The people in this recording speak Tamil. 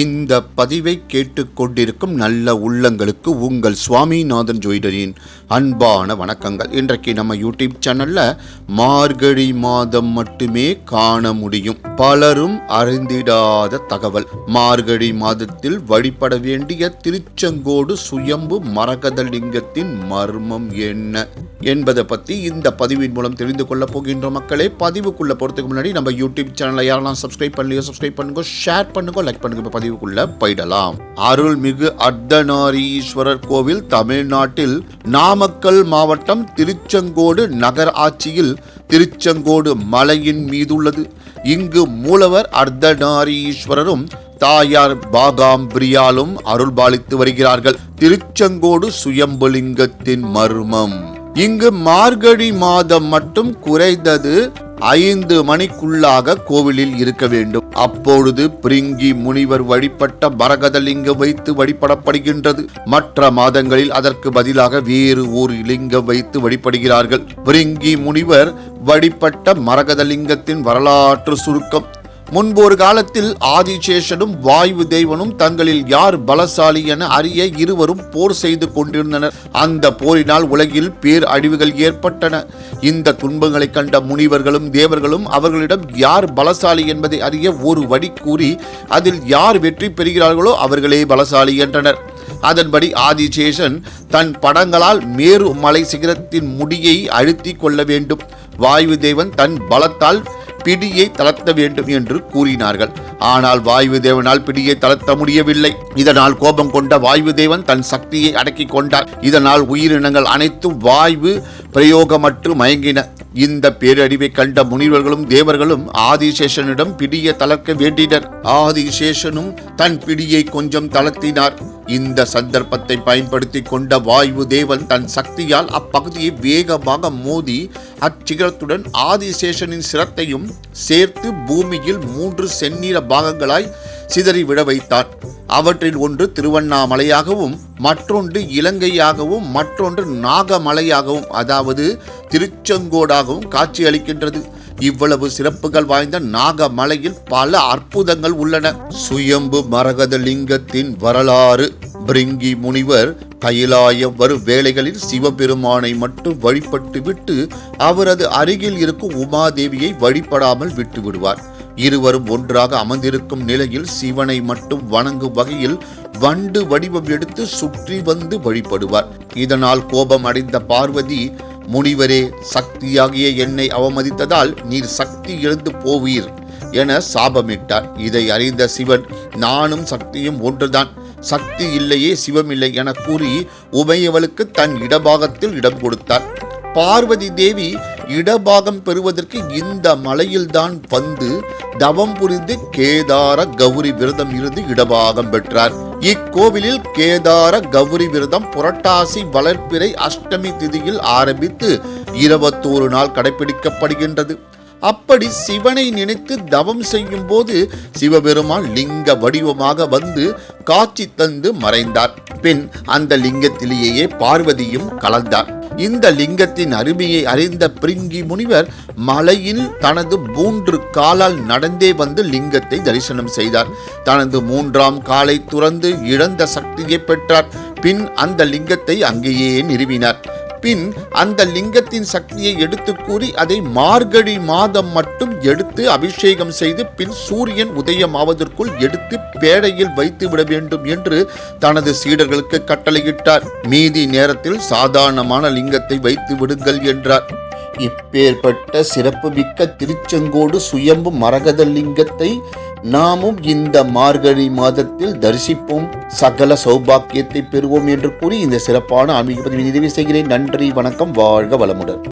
இந்த பதிவை கேட்டுக்கொண்டிருக்கும் நல்ல உள்ளங்களுக்கு உங்கள் சுவாமிநாதன் ஜோயிடரின் அன்பான வணக்கங்கள். இன்றைக்கு நம்ம யூடியூப் சேனல்ல மார்கழி மாதம் மட்டுமே காண முடியும். பலரும் அறிந்திடாத தகவல். மார்கழி மாதத்தில் வழிபட வேண்டிய திருச்செங்கோடு சுயம்பு மரகதலிங்கத்தின் மர்மம் என்ன என்பதை பத்தி இந்த பதிவின் மூலம் தெரிந்து கொள்ள போகின்ற மக்களே பதிவுக்குள்ள பொறுத்துக்கு முன்னாடி நம்ம யூடியூப் சேனலை யாரெல்லாம் சப்ஸ்கிரைப் பண்ணலையோ சப்ஸ்கிரைப் பண்ணுங்க ஷேர் பண்ணுங்க லைக் பண்ணுங்க. பதிவுக்குள்ள போயிடலாம். அருள்மிகு அர்த்தநாரீஸ்வரர் கோவில் தமிழ்நாட்டில் நாமக்கல் மாவட்டம் திருச்செங்கோடு நகராட்சியில் திருச்செங்கோடு மலையின் மீதுள்ளது. இங்கு மூலவர் அர்த்தநாரீஸ்வரரும் தாயார் பாகாம்பிரியாலும் அருள்பாலித்து வருகிறார்கள். திருச்செங்கோடு சுயம்புலிங்கத்தின் மர்மம். இங்கு மார்கழி மாதம் மட்டும் குறைந்தது ஐந்து மணிக்குள்ளாக கோவிலில் இருக்க வேண்டும். அப்பொழுது பிரிங்கி முனிவர் வழிபட்ட மரகதலிங்கம் வைத்து வழிபடப்படுகின்றது. மற்ற மாதங்களில் அதற்கு பதிலாக வேறு ஒரு லிங்கம் வைத்து வழிபடுகிறார்கள். பிரிங்கி முனிவர் வழிபட்ட மரகதலிங்கத்தின் வரலாற்று சுருக்கம். முன்பு ஒரு காலத்தில் ஆதிசேஷனும் வாயு தேவனும் தங்களில் யார் பலசாலி என அறிய இருவரும் போர் செய்து கொண்டிருந்தனர். அந்த போரினால் உலகில் பேர் அழிவுகள் ஏற்பட்டன. இந்த துன்பங்களை கண்ட முனிவர்களும் தேவர்களும் அவர்களிடம் யார் பலசாலி என்பதை அறிய ஒரு வழி கூறி அதில் யார் வெற்றி பெறுகிறார்களோ அவர்களே பலசாலி என்றனர். அதன்படி ஆதிசேஷன் தன் படங்களால் மேரு மலை சிகரத்தின் முடியை அழுத்தி கொள்ள வேண்டும். வாயு தேவன் தன் பலத்தால் பிடியை தளர்த்த வேண்டும் என்று கூறினார்கள். ஆனால் வாயு தேவனால் பிடியை தளர்த்த முடியவில்லை. இதனால் கோபம் கொண்ட வாயு தேவன் தன் சக்தியை அடக்கிக் கொண்டார் இதனால் உயிரினங்கள் அனைத்தும் வாயு பிரயோகமற்று மயங்கின. இந்த பேரழிவை கண்ட முனிவர்களும் தேவர்களும் ஆதிசேஷனிடம் பிடியை தளர்க்க வேண்டினர். ஆதிசேஷனும் தன் பிடியை கொஞ்சம் தளர்த்தினார். இந்த சந்தர்ப்பத்தை பயன்படுத்தி கொண்ட வாயு தேவன் தன் சக்தியால் அப்பகுதியை வேகமாக மோதி அச்சிகரத்துடன் ஆதிசேஷனின் சிரத்தையும் சேர்த்து பூமியில் மூன்று செந்நிற பாகங்களாய் சிதறிவிட வைத்தார். அவற்றில் ஒன்று திருவண்ணாமலையாகவும் மற்றொன்று இலங்கையாகவும் மற்றொன்று நாகமலையாகவும் அதாவது திருச்செங்கோடாகவும் காட்சியளிக்கின்றது இவ்வளவு சிறப்புகள் வாய்ந்த நாகமலையில் பல அற்புதங்கள் உள்ளன. சுயம்பு மரகத லிங்கத்தின் வரலாறு. பிரிங்கி முனிவர் கைலாயம் வரும் வேளைகளில் சிவபெருமானை மட்டும் வழிபட்டு விட்டு அவரது அருகில் இருக்கும் உமாதேவியை வழிபடாமல் விட்டு விடுவார் இருவரும் ஒன்றாக அமர்ந்திருக்கும் நிலையில் சிவனை மட்டும் வணங்கும் வகையில் வண்டு வடிவம் எடுத்து சுற்றி வந்து வழிபடுவார். இதனால் கோபம் அடைந்த பார்வதி முனிவரே சக்தியாகிய என்னை அவமதித்ததால் நீர் சக்தி இழந்து போவீர் என சாபமிட்டார் இதை அறிந்த சிவன் நானும் சக்தியும் ஒன்றுதான். சக்தி இல்லையே சிவமில்லை என கூறி உமையவளுக்கு தன் இடபாகத்தில் இடம் கொடுத்தார் பார்வதி தேவி இடபாகம் பெறுவதற்கு இந்த மலையில்தான் வந்து தவம் புரிந்து கேதார கௌரி விரதம் இருந்து இடபாகம் பெற்றார். இக்கோவிலில் கேதார கௌரி விரதம் புரட்டாசி வளர்ப்பிறை அஷ்டமி திதியில் ஆரம்பித்து இருபத்தோரு நாள் கடைபிடிக்கப்படுகின்றது அப்படி சிவனை நினைத்து தவம் செய்யும் போது சிவபெருமான் லிங்க வடிவமாக வந்து காட்சி தந்து மறைந்தார். பின் அந்த லிங்கத்திலேயே பார்வதியும் கலந்தார். இந்த லிங்கத்தின் அருமையை அறிந்த பிரிங்கி முனிவர் மலையில் தனது மூன்று காலால் நடந்தே வந்து லிங்கத்தை தரிசனம் செய்தார். தனது மூன்றாம் காலை துறந்து இழந்த சக்தியை பெற்றார். பின் அந்த லிங்கத்தை அங்கேயே நிறுவினார். பின் அந்த லிங்கத்தின் சக்தியை எடுத்து கூறி அதை மார்கழி மாதம் மட்டும் எடுத்து அபிஷேகம் செய்து பின் சூரியன் உதயமாவதற்குள் எடுத்து பேடையில் வைத்து விட வேண்டும் என்று தனது சீடர்களுக்கு கட்டளையிட்டார். மீதி நேரத்தில் சாதாரணமான லிங்கத்தை வைத்து விடுங்கள் என்றார். இப்பேற்பட்ட சிறப்புமிக்க திருச்செங்கோடு சுயம்பு மரகத லிங்கத்தை நாமும் இந்த மார்கழி மாதத்தில் தரிசிப்போம். சகல சௌபாக்கியத்தை பெறுவோம் என்று கூறி இந்த சிறப்பான ஆன்மீக பதிவு நிறைவு செய்கிறேன். நன்றி வணக்கம் வாழ்க வளமுடன்.